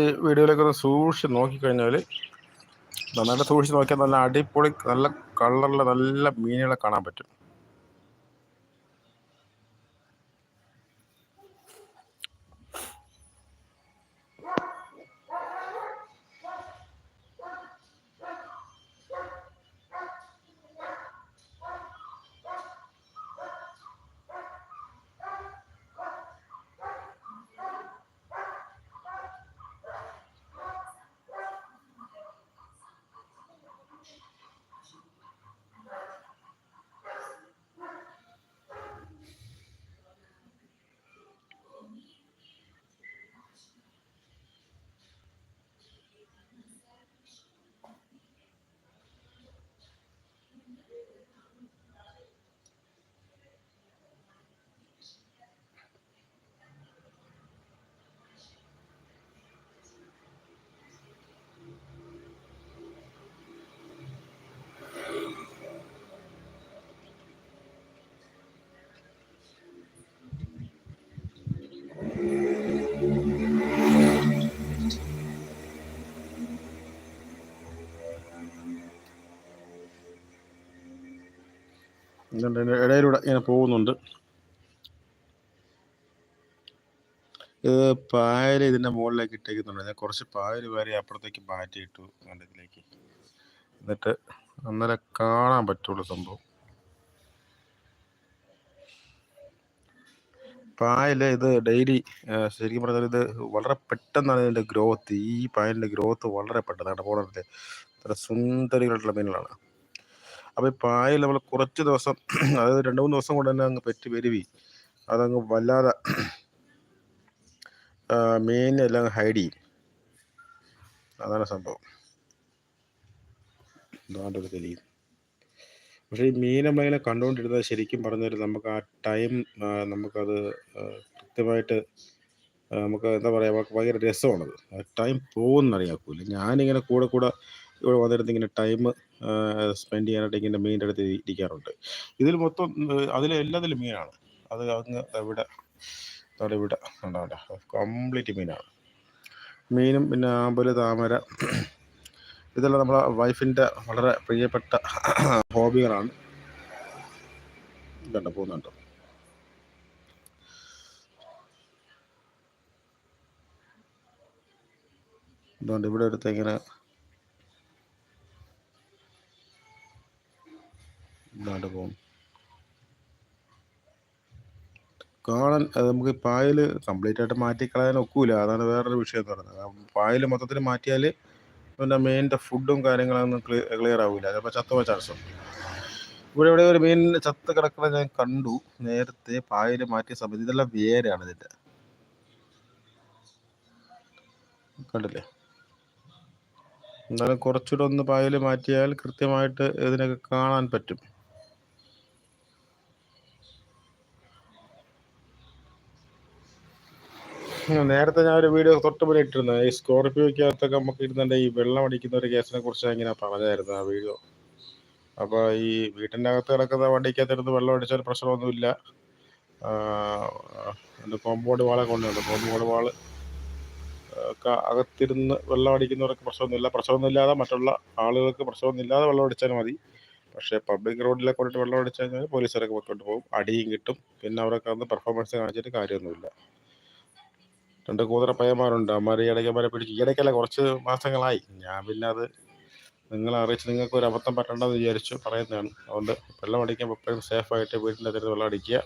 ഈ വീഡിയോയിലൊക്കെ ഒന്ന് സൂക്ഷിച്ച് നോക്കിക്കഴിഞ്ഞാൽ നന്നായിട്ട് സൂക്ഷിച്ച് നോക്കിയാൽ നല്ല അടിപൊളി നല്ല കളറിലെ നല്ല മീനുകളെ കാണാൻ പറ്റും. ഇടയിലൂടെ ഇങ്ങനെ പോകുന്നുണ്ട്. ഇത് പായൽ ഇതിന്റെ മുകളിലേക്ക് ഇട്ടേക്കുന്നുണ്ട്. ഞാൻ കുറച്ച് പായൽ വരെ അപ്പുറത്തേക്ക് മാറ്റി മാറ്റിയിട്ടു ഇതിലേക്ക്. എന്നിട്ട് അന്നേരം കാണാൻ പറ്റുള്ളൂ സംഭവം. പായൽ ഇത് ഡെയിലി ശരിക്കും പറഞ്ഞാൽ ഇത് വളരെ പെട്ടെന്നാണ് ഇതിന്റെ ഗ്രോത്ത്. ഈ പായലിന്റെ ഗ്രോത്ത് വളരെ പെട്ടെന്നാണ്. പോകണത് സുന്ദരികളായിട്ടുള്ള മീനുകളാണ്. അപ്പോൾ ഈ പായൽ നമ്മൾ കുറച്ച് ദിവസം അതായത് രണ്ട് മൂന്ന് ദിവസം കൊണ്ട് തന്നെ അങ്ങ് പെറ്റ് പെരുവി. അതങ്ങ് വല്ലാതെ മീനെല്ലാം ഹൈഡ് ചെയ്യും. അതാണ് സംഭവം. ഒരു തെളിയും. പക്ഷേ ഈ മീൻ നമ്മളിങ്ങനെ കണ്ടുകൊണ്ടിരുന്നത് ശരിക്കും പറഞ്ഞാൽ നമുക്ക് ആ ടൈം നമുക്കത് കൃത്യമായിട്ട് നമുക്ക് എന്താ പറയുക നമുക്ക് ഭയങ്കര രസമാണത്. ടൈം പോകുന്നറിയാക്കൂല ഞാനിങ്ങനെ കൂടെ കൂടെ ഇവിടെ വന്നിരുന്ന് ഇങ്ങനെ ടൈം സ്പെൻഡ് ചെയ്യാനായിട്ട് ഇങ്ങനെ മീന്റെ അടുത്ത് ഇരിക്കാറുണ്ട്. ഇതിൽ മൊത്തം അതിൽ എല്ലാത്തിലും മീനാണ് അത് അങ്ങ് ഇവിടെ ഇവിടെ കംപ്ലീറ്റ് മീനാണ് മീനും പിന്നെ ആമ്പൽ താമര. ഇതെല്ലാം നമ്മളെ വൈഫിന്റെ വളരെ പ്രിയപ്പെട്ട ഹോബികളാണ്. കണ്ട പോകുന്നുണ്ട്. അതുകൊണ്ട് ഇവിടെ അടുത്ത് ഇങ്ങനെ ഇതാണ്ട് പോകും കാണാൻ നമുക്ക് പായൽ കംപ്ലീറ്റ് ആയിട്ട് മാറ്റിക്കളയാൻ ഒക്കില്ല അതാണ് വേറൊരു വിഷയം എന്ന് പറയുന്നത്. പായൽ മൊത്തത്തിൽ മാറ്റിയാൽ പിന്നെ മീനിന്റെ ഫുഡും കാര്യങ്ങളൊന്നും ക്ലിയർ ആവില്ല ചിലപ്പോൾ ചത്തുപോയ ചാൻസ് ഉണ്ട്. ഇവിടെ ഇവിടെ ഒരു മെയിൻ ചത്ത കിടക്കുന്നത് ഞാൻ കണ്ടു. നേരത്തെ പായൽ മാറ്റിയ സമയത്ത് ഇതെല്ലാം വേരാണ് ഇതിന്റെ. കണ്ടില്ലേ? എന്തായാലും കുറച്ചുകൂടെ ഒന്ന് പായൽ മാറ്റിയാൽ കൃത്യമായിട്ട് ഇതിനൊക്കെ കാണാൻ പറ്റും. നേരത്തെ ഞാൻ ഒരു വീഡിയോ തൊട്ട് മുന്നേ ഇട്ടിരുന്നു. ഈ സ്കോർപ്പിയോക്കകത്തൊക്കെ നമുക്ക് ഇരുന്നുണ്ട് ഈ വെള്ളം അടിക്കുന്ന ഒരു കേസിനെ കുറിച്ച് ഇങ്ങനെ പറഞ്ഞായിരുന്നു ആ വീഡിയോ അപ്പോൾ ഈ വീട്ടിന്റെ അകത്ത് കിടക്കുന്ന വണ്ടിക്കകത്തിരുന്ന് വെള്ളം അടിച്ചാൽ പ്രശ്നമൊന്നുമില്ല. എന്റെ കോമ്പൗണ്ട് വാളെ കൊണ്ടുണ്ട് കോമ്പൗണ്ട് വാൾ അകത്തിരുന്ന് വെള്ളം അടിക്കുന്നവർക്ക് പ്രശ്നമൊന്നുമില്ല. പ്രശ്നമൊന്നുമില്ലാതെ മറ്റുള്ള ആളുകൾക്ക് പ്രശ്നമൊന്നുമില്ലാതെ വെള്ളം അടിച്ചാൽ മതി. പക്ഷേ പബ്ലിക് റോഡിലെ കൊണ്ടിട്ട് വെള്ളം അടിച്ചു കഴിഞ്ഞാൽ പോലീസുകാരൊക്കെ പോയിക്കൊണ്ട് പോകും. അടിയും കിട്ടും. പിന്നെ അവരൊക്കെ അന്ന് പെർഫോമൻസ് കാണിച്ചിട്ട് കാര്യമൊന്നുമില്ല. രണ്ട് കൂതറ പയ്യന്മാരുണ്ട്. അവന്മാർ ഈ ഇടയ്ക്കന്മാരെ പിടിച്ച് ഇടയ്ക്കല്ല കുറച്ച് മാസങ്ങളായി. ഞാൻ പിന്നെ അത് നിങ്ങളെ അറിയിച്ച് നിങ്ങൾക്ക് ഒരു അബദ്ധം പറ്റണ്ടെന്ന് വിചാരിച്ചു പറയുന്നതാണ്. അതുകൊണ്ട് വെള്ളം അടിക്കുമ്പോൾ എപ്പോഴും സേഫായിട്ട് വീട്ടിന്റെ അതിരുന്ന് വെള്ളം അടിക്കുക.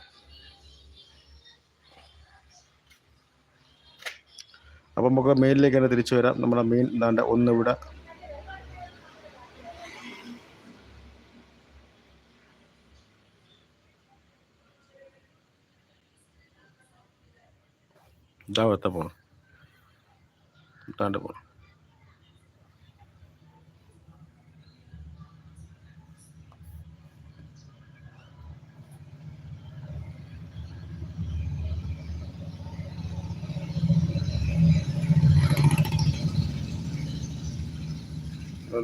അപ്പം നമുക്ക് മെയിനിലേക്ക് തന്നെ തിരിച്ചു വരാം. നമ്മുടെ മീൻ എന്താണ്ട് ഒന്ന് ഇതാ വെത്ത പോണം ഇതാണ്ട് പോണം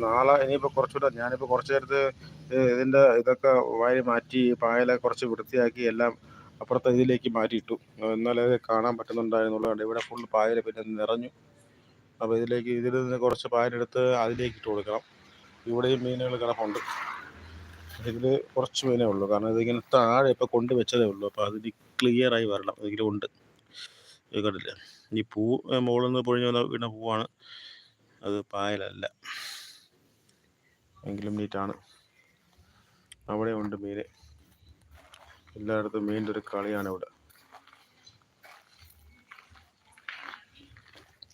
നാളെ ഇനിയിപ്പോൾ കുറച്ചുകൂടെ ഞാനിപ്പോൾ കുറച്ച് നേരത്ത് ഇതിന്റെ ഇതൊക്കെ വാരി മാറ്റി പായലെ കുറച്ച് വൃത്തിയാക്കി എല്ലാം അപ്പുറത്തെ ഇതിലേക്ക് മാറ്റിയിട്ടു. എന്നാലേ കാണാൻ പറ്റുന്നുണ്ടായിരുന്നുള്ളൂ. ഇവിടെ ഫുൾ പായൽ പിന്നെ നിറഞ്ഞു. അപ്പോൾ ഇതിലേക്ക് ഇതിൽ നിന്ന് കുറച്ച് പായലെടുത്ത് അതിലേക്ക് ഇട്ട് കൊടുക്കണം. ഇവിടെയും മീനുകൾ കിടപ്പുണ്ട്. ഇതിൽ കുറച്ച് മീനേ ഉള്ളൂ. കാരണം ഇതിങ്ങനെ താഴെ ഇപ്പോൾ കൊണ്ട് വെച്ചതേ ഉള്ളൂ. അപ്പോൾ അതിന് ക്ലിയറായി വരണം. ഇതിലും ഉണ്ട്. കണ്ടില്ല? ഈ പൂ മുകളിൽ നിന്ന് പൊഴിഞ്ഞ് വന്ന വീണ പൂവാണ്. അത് പായലല്ല. എങ്കിലും നീറ്റാണ് അവിടെ ഉണ്ട് മീന്. എല്ലായിടത്തും മീനിന്റെ ഒരു കളിയാണ് ഇവിടെ.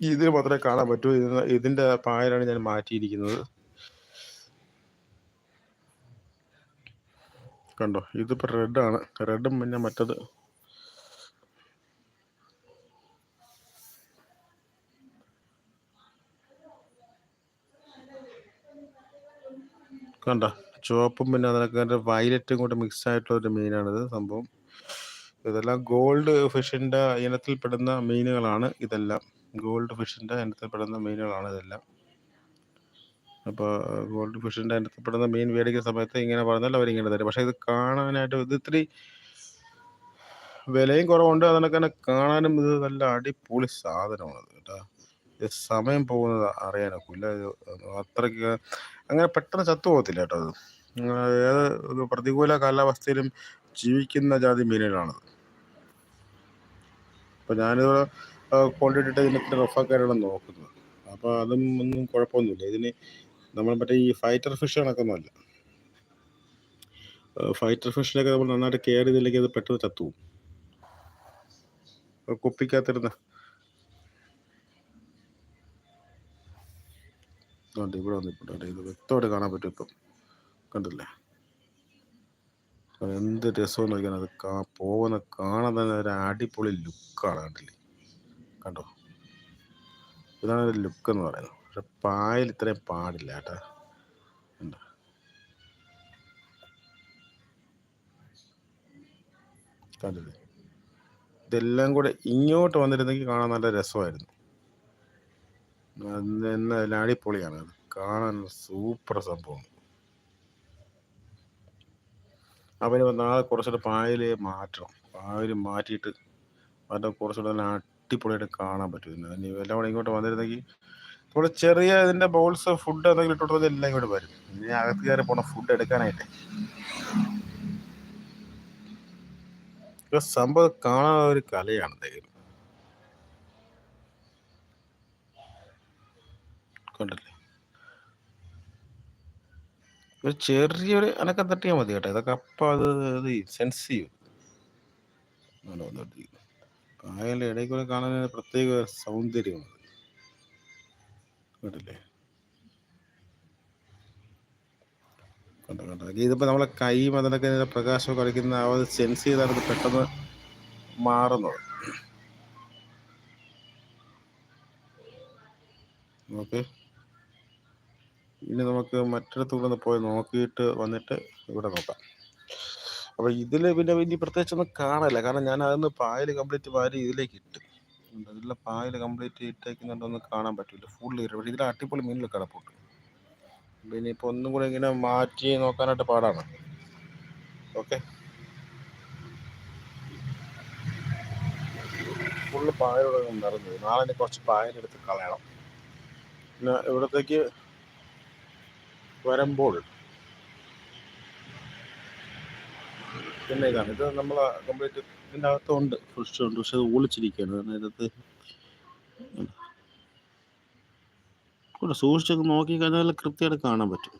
ഇതിന് മാത്രമേ കാണാൻ പറ്റൂ. ഇതിന്റെ പായലാണ് ഞാൻ മാറ്റിയിരിക്കുന്നത്. കണ്ടോ? ഇതിപ്പോ റെഡാണ് റെഡും പിന്നെ മറ്റത് കണ്ട? ചുവപ്പും പിന്നെ അതിനൊക്കെ വയലറ്റും കൂടെ മിക്സ് ആയിട്ടുള്ള ഒരു മീനാണിത് സംഭവം. ഇതെല്ലാം ഗോൾഡ് ഫിഷിന്റെ ഇനത്തിൽപ്പെടുന്ന മീനുകളാണ് ഇതെല്ലാം. ഗോൾഡ് ഫിഷിന്റെ ഇനത്തിൽപ്പെടുന്ന മീനുകളാണ് ഇതെല്ലാം. അപ്പോൾ ഗോൾഡ് ഫിഷിന്റെ ഇനത്തിൽപ്പെടുന്ന മീൻ മേടിക്കുന്ന സമയത്ത് ഇങ്ങനെ പറഞ്ഞാൽ അവരിങ്ങനെ തരും. പക്ഷേ ഇത് കാണാനായിട്ട് ഇത് ഇത്തിരി വിലയും കുറവുണ്ട്. അതിനൊക്കെ കാണാനും ഇത് നല്ല അടിപൊളി സാധനമാണ് കേട്ടോ. സമയം പോകുന്നത് അറിയാനൊക്കില്ല അത്രയ്ക്ക് അങ്ങനെ പെട്ടെന്ന് ചത്തു പോകത്തില്ല കേട്ടോ അത്. ഏത് ഒരു പ്രതികൂല കാലാവസ്ഥയിലും ജീവിക്കുന്ന ജാതി മീനുകളാണത്. അപ്പോൾ ഞാനിത് കൊണ്ടിട്ടിട്ട് ഇതിനെ റഫാക്കാനാണ് നോക്കുന്നത്. അപ്പോൾ അതും ഒന്നും കുഴപ്പമൊന്നുമില്ല. ഇതിന് നമ്മൾ മറ്റേ ഈ ഫൈറ്റർ ഫിഷ് കണക്കൊന്നുമല്ല. ഫൈറ്റർ ഫിഷിനൊക്കെ നമ്മൾ നന്നായിട്ട് കെയർ ചെയ്തില്ലെങ്കിൽ അത് പെട്ടെന്ന് ചത്തുപോകും പോകും. കുപ്പിക്കകത്തിരുന്ന കണ്ട് ഇവിടെ വന്നിട്ടുണ്ട് ഇത് വ്യക്തമായിട്ട് കാണാൻ പറ്റും ഇപ്പം. കണ്ടില്ലേ? എന്ത് രസം നോക്കിയാൽ അത് കാ പോകുന്ന കാണാൻ തന്നെ ഒരു അടിപൊളി ലുക്കാണ് കണ്ടില്ലേ? കണ്ടോ? ഇതാണ് ഒരു ലുക്ക് എന്ന് പറയുന്നത്. പക്ഷെ പായൽ ഇത്രയും പാടില്ല കേട്ടാ. കണ്ടോ? കണ്ടില്ലേ? ഇതെല്ലാം കൂടെ ഇങ്ങോട്ട് വന്നിരുന്നെങ്കിൽ കാണാൻ നല്ല രസമായിരുന്നു. എന്നാലും അടിപൊളിയാണ്. അത് കാണാൻ സൂപ്പർ സംഭവം. അവന് നാളെ കുറച്ചുകൂടെ പായൽ മാറ്റണം. പായൽ മാറ്റിയിട്ട് അത് കുറച്ചുകൂടെ നല്ല അടിപൊളിയായിട്ട് കാണാൻ പറ്റും. ഇനി എല്ലാം കൂടെ ഇങ്ങോട്ട് വന്നിരുന്നെങ്കിൽ നമ്മൾ ചെറിയ ഇതിന്റെ ബോൾസ് ഫുഡ് എന്തെങ്കിലും ഇട്ട് കൊടുത്താൽ എല്ലാം ഇങ്ങോട്ട് വരും. ഇനി അകത്ത് കയറി പോണ ഫുഡ് എടുക്കാനായിട്ട്. സംഭവം കാണാൻ ഒരു കലയാണ് എന്തെങ്കിലും കണ്ടില്ലേ ഒരു ചെറിയൊരു അനക്കം തട്ടിയാൽ മതി കേട്ടോ. ഇതൊക്കെ അപ്പം അത് ഇത് സെൻസ് ചെയ്യും. കായലിന്റെ ഇടയിൽ കൂടെ കാണാൻ പ്രത്യേക സൗന്ദര്യമാണ് കേട്ടില്ലേ? കണ്ടോ കണ്ടോ? ഇതിപ്പോൾ നമ്മളെ കൈ അതിനൊക്കെ പ്രകാശം കളിക്കുന്ന ആ ഒരു സെൻസ് ചെയ്താണ് പെട്ടെന്ന് മാറുന്നത്. ഓക്കെ. ഇനി നമുക്ക് മറ്റിടത്ത് കൂടെ ഒന്ന് പോയി നോക്കിയിട്ട് വന്നിട്ട് ഇവിടെ നോക്കാം. അപ്പോൾ ഇതിൽ പിന്നെ വലിയ പ്രത്യേകിച്ചൊന്നും കാണില്ല കാരണം ഞാൻ അതൊന്ന് പായൽ കംപ്ലീറ്റ് വാരി ഇതിലേക്ക് ഇട്ട്. ഇതിലെ പായൽ കംപ്ലീറ്റ് ഇട്ടേക്കുന്നുണ്ടൊന്നും കാണാൻ പറ്റില്ല. ഫുൾ ഇര ഇതിൽ അടിപൊളി മീനിൽ കിടപ്പുണ്ട്. പിന്നെ ഇപ്പോൾ ഒന്നും കൂടെ ഇങ്ങനെ മാറ്റി നോക്കാനായിട്ട് പാടാണ്. ഓക്കെ. ഫുള്ള് പായലോടെ നിറഞ്ഞു. നാളെ ഇനി കുറച്ച് പായലെടുത്ത് കളയണം. പിന്നെ ഇവിടത്തേക്ക് വരുമ്പോൾ പിന്നെ ഇതാണ്. ഇത് നമ്മൾ കംപ്ലീറ്റ് ഇതിന്റെ അകത്തുണ്ട് ഫ്രഷ് ഉണ്ട് പക്ഷെ അത് ഒളിച്ചിരിക്കുകയാണ് കാരണം ഇതിനകത്ത് കൂടെ സൂക്ഷിച്ചൊക്കെ നോക്കി കഴിഞ്ഞാൽ കൃത്യമായിട്ട് കാണാൻ പറ്റും.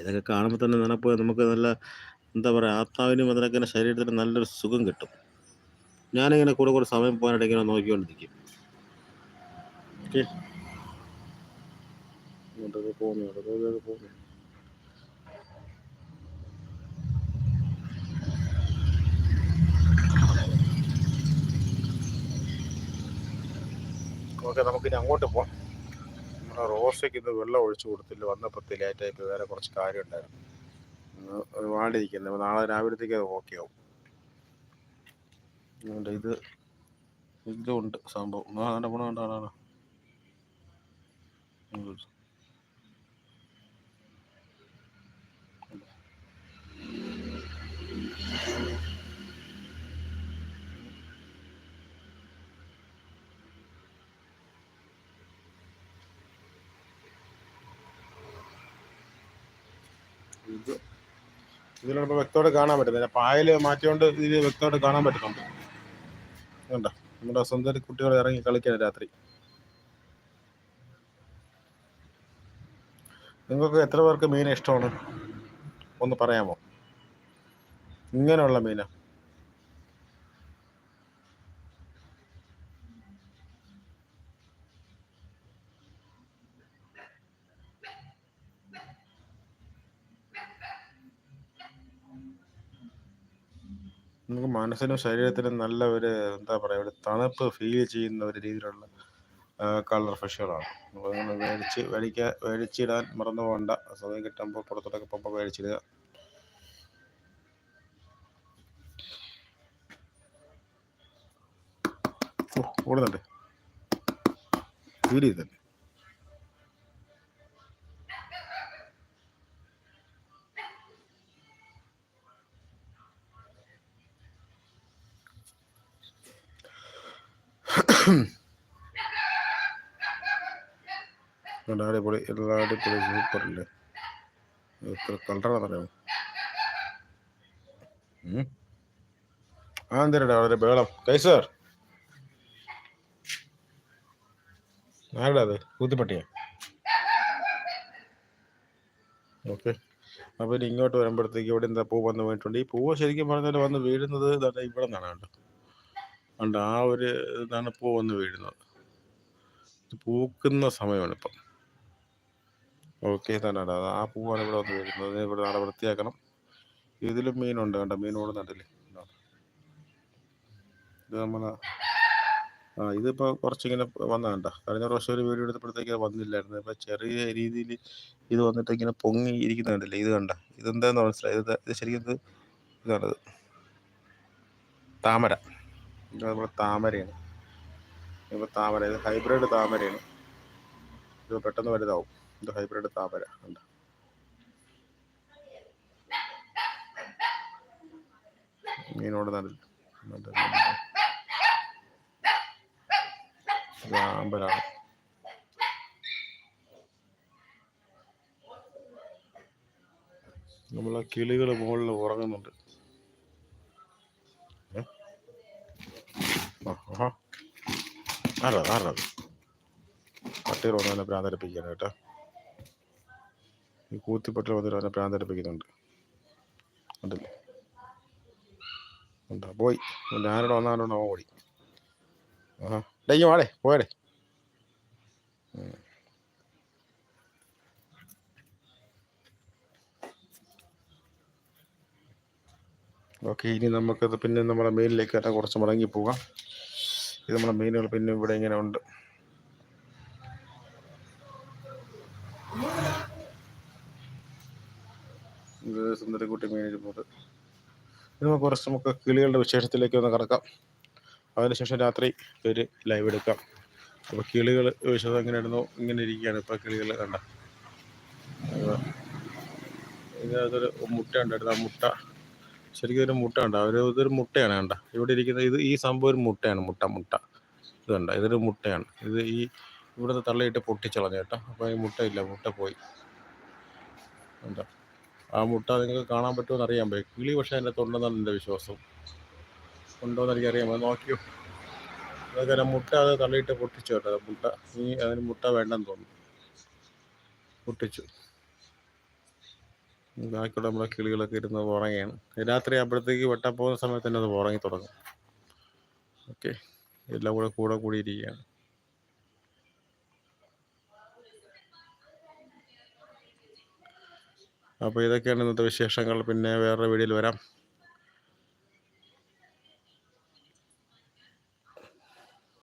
ഇതൊക്കെ കാണുമ്പോൾ തന്നെ നനപ്പോ നമുക്ക് നല്ല എന്താ പറയുക ആത്മാവിനും അതിനൊക്കെ ശരീരത്തിന് നല്ലൊരു സുഖം കിട്ടും. ഞാനിങ്ങനെ കൂടെ കൂടെ സമയം പോകാനായിട്ട് ഇങ്ങനെ നോക്കിക്കൊണ്ടിരിക്കും. ഓക്കെ? ഇങ്ങോട്ടൊക്കെ പോകുന്നു ഇങ്ങോട്ടൊക്കെ പോകുന്നു. ഓക്കെ നമുക്കിനി അങ്ങോട്ട് പോവാം. നമ്മുടെ റോസയ്ക്ക് ഇന്ന് വെള്ളം ഒഴിച്ചു കൊടുത്തില്ല. വന്നപ്പോൾ ലേറ്റായിട്ട് വേറെ കുറച്ച് കാര്യം ഉണ്ടായിരുന്നു. വാണ്ടിരിക്കുന്നത് നാളെ രാവിലത്തേക്ക് അത് ഓക്കെ ആവും. അതുകൊണ്ട് ഇത് ഇതുണ്ട് സംഭവം. ആ ഇത് വ്യക്തമായിട്ട് കാണാൻ പറ്റുന്നില്ല പായൽ മാറ്റിയോണ്ട് ഇതിൽ വ്യക്തമായിട്ട് കാണാൻ പറ്റുന്നുണ്ട് കണ്ട നമ്മുടെ സ്വന്തം കുട്ടികൾ ഇറങ്ങി കളിക്കാൻ രാത്രി. നിങ്ങൾക്ക് എത്ര പേർക്ക് മീൻ ഇഷ്ടമാണ്? ഒന്ന് പറയാമോ? ഇങ്ങനെയുള്ള മീനാ. നമുക്ക് മനസ്സിനും ശരീരത്തിനും നല്ല ഒരു എന്താ പറയുക ഒരു തണുപ്പ് ഫീൽ ചെയ്യുന്ന ഒരു രീതിയിലുള്ള കളർ ഫിഷുകളാണ് അപ്പോൾ നിങ്ങൾ മേടിച്ച് മേടിക്കാൻ മേടിച്ചിടാൻ മറന്നു പോകണ്ട സമയം കിട്ടുമ്പോൾ പുറത്തോട്ടൊക്കെ പോകുമ്പോൾ മേടിച്ചിടുക ഓടുന്നുണ്ട് ഫീൽ ചെയ്തല്ലേ അടിപൊളി എല്ലാ അടിപൊളി സൂപ്പറല്ലേ എത്ര കളറാണെന്നറിയാമോ ഉം. ആ എന്തരടാ വളരെ ബേളം കൈസർ ആരുടെ അത്? കൂത്തുപട്ടിയാ? ഓക്കെ. അപ്പോൾ ഇനി ഇങ്ങോട്ട് വരുമ്പോഴത്തേക്ക് ഇവിടെ എന്താ പൂ വന്ന് പോയിട്ടുണ്ട്. ഈ പൂവ് ശരിക്കും പറഞ്ഞാൽ വന്ന് വീഴുന്നത് ഇവിടെ നിന്നാണ് കണ്ടോ? കണ്ടോ? ആ ഒരു ഇതാണ് പൂ വന്ന് വീഴുന്നത്. പൂക്കുന്ന സമയമാണ് ഇപ്പം ഓക്കെ തന്നെ ആ പൂവാണ് ഇവിടെ വന്ന് വീഴുന്നത്. ഇവിടെ നാളെ വൃത്തിയാക്കണം. ഇതിലും മീനുണ്ട് കണ്ടോ? മീൻ ഓടുന്നുണ്ടല്ലേ ഇതാ. ഇത് നമ്മളെ ആ ഇതിപ്പോൾ കുറച്ചിങ്ങനെ വന്ന കണ്ട? കഴിഞ്ഞ പ്രാവശ്യം ഒരു വീഡിയോ എടുത്തപ്പോഴത്തേക്ക് വന്നില്ലായിരുന്നു. ഇപ്പം ചെറിയ രീതിയിൽ ഇത് വന്നിട്ട് ഇങ്ങനെ പൊങ്ങി ഇരിക്കുന്ന ഇത് കണ്ട? ഇതെന്താന്ന് മനസ്സിലായി? ഇത് ശരിക്കും ഇത് ഇതാണത്. താമര. ഇത് നമ്മുടെ താമരയാണ്. ഇപ്പോൾ താമര. ഇത് ഹൈബ്രിഡ് താമരയാണ്. ഇത് പെട്ടെന്ന് വലുതാവും. ഇത് ഹൈബ്രിഡ് താമര. കണ്ട? മീനോട് നല്ല ആമ്പലാണ് നമ്മളെ കിളികൾ മുകളിൽ ഉറങ്ങുന്നുണ്ട്. ഏ? ആ, ആഹാ. ആരാ ആരാ പട്ടികൾ വന്ന് തന്നെ കേട്ടോ. ഈ കൂത്തിപ്പട്ടിൽ വന്നിട്ട് അവനെ പ്രാന്തടിപ്പിക്കുന്നുണ്ട്. ഉണ്ടല്ലേ ഉണ്ടാ പോയി. ഞാനിവിടെ വന്നാലോണ്ട് ഓടി. ആഹാ. ഡേ വാടേ പോയടേ ഓക്കെ ഇനി നമുക്കത് പിന്നെ നമ്മുടെ മെയിനിലേക്ക് തന്നെ കുറച്ച് മടങ്ങി പോകാം. ഇത് നമ്മുടെ മെയിനുകൾ പിന്നെ ഇവിടെ ഇങ്ങനെ ഉണ്ട്. സുന്ദരക്കുട്ടി മീൻ ഇത് നമുക്ക് കുറച്ച് നമുക്ക് കിളികളുടെ വിശേഷത്തിലേക്ക് ഒന്ന് കടക്കാം. അതിനുശേഷം രാത്രി ഒരു ലൈവ് എടുക്കാം. അപ്പോൾ കിളികൾ വിശദം എങ്ങനെ ഇടുന്നു ഇങ്ങനെ ഇരിക്കുകയാണ് ഇപ്പോൾ കിളികൾ കണ്ട. ഇതിനകത്തൊരു മുട്ട ഉണ്ടായിരുന്നു. ആ മുട്ട ശരിക്കും ഒരു മുട്ട ഉണ്ട് അവർ ഇതൊരു മുട്ടയാണ് കണ്ട. ഇവിടെ ഇരിക്കുന്ന ഇത് ഈ സംഭവം ഒരു മുട്ടയാണ്. മുട്ട മുട്ട. ഇത് കണ്ട. ഇതൊരു മുട്ടയാണ്. ഇത് ഈ ഇവിടുന്ന് തള്ളിയിട്ട് പൊട്ടിച്ചളഞ്ഞു കേട്ടോ. അപ്പോൾ ഈ മുട്ട ഇല്ല മുട്ട പോയി. എന്താ ആ മുട്ട നിങ്ങൾക്ക് കാണാൻ പറ്റുമെന്ന് അറിയാൻ പറ്റും. കിളി പക്ഷേ അതിന്റെ തൊണ്ടെന്നാണ് എന്റെ വിശ്വാസം. ഉണ്ടോ എന്ന് എനിക്കറിയാം അത് നോക്കിയോ? അതൊക്കെ മുട്ട അത് തള്ളിയിട്ട് പൊട്ടിച്ചു കേട്ടോ. മുട്ട. ഇനി അതിന് മുട്ട വേണ്ടെന്ന് തോന്നുന്നു. പൊട്ടിച്ചു. ബാക്കിയുള്ള നമ്മുടെ കിളികളൊക്കെ ഇരുന്ന് ഉറങ്ങിയാണ് രാത്രി ആകുമ്പോഴത്തേക്ക് വെട്ടാൻ പോകുന്ന സമയത്ത് തന്നെ അത് ഉറങ്ങി തുടങ്ങും. ഓക്കെ. എല്ലാം കൂടെ കൂടെ കൂടിയിരിക്കുകയാണ്. അപ്പോൾ ഇതൊക്കെയാണ് ഇന്നത്തെ വിശേഷങ്ങൾ. പിന്നെ വേറൊരു വീഡിയോയിൽ വരാം.